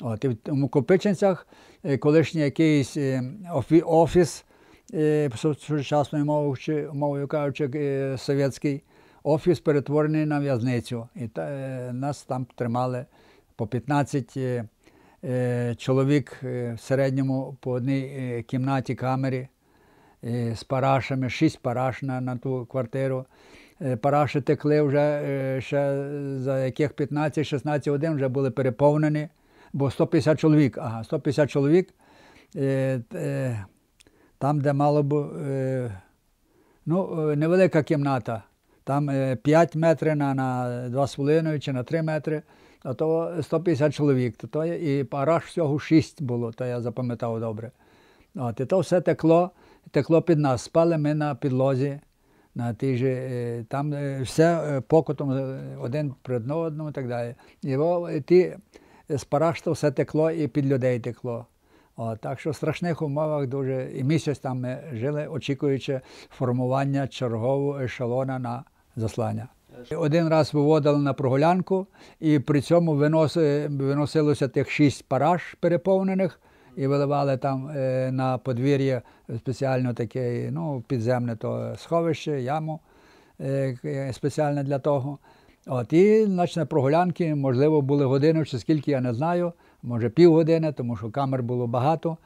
От, і в тому Копичинцях е, колишній якийсь е, офіс, е, сучасною мовою, мовою кажучи, совєтський, офіс перетворений на в'язницю. І та, нас там тримали по 15 е, е, чоловік в середньому по одній кімнаті камері з парашами, шість параш на, на ту квартиру. Параші текли вже ще за яких 15-16 годин вже були переповнені, бо 150 чоловік, ага, 150 чоловік. Е, е, Там, де мало б е, ну, е, невелика кімната, там е, 5 метрів на, на 2,5 чи на 3 метри, а то 150 чоловік. То, то і параш всього 6 було, то я запам'ятав добре. От, і то все текло, текло під нас. Спали ми на підлозі, на тій же, е, там е, все покотом один при одному і так далі. І ті з параш то все текло і під людей текло. От, так що в страшних умовах дуже і місяць там ми жили, очікуючи формування чергового ешелона на заслання. Один раз виводили на прогулянку, і при цьому виноси, виносилося тих шість параш переповнених і виливали там е, на подвір'я спеціально таке ну, підземне то сховище, яму е, спеціальне для того. От, і значне прогулянки, можливо, були години чи скільки, я не знаю, може півгодини, тому що камер було багато.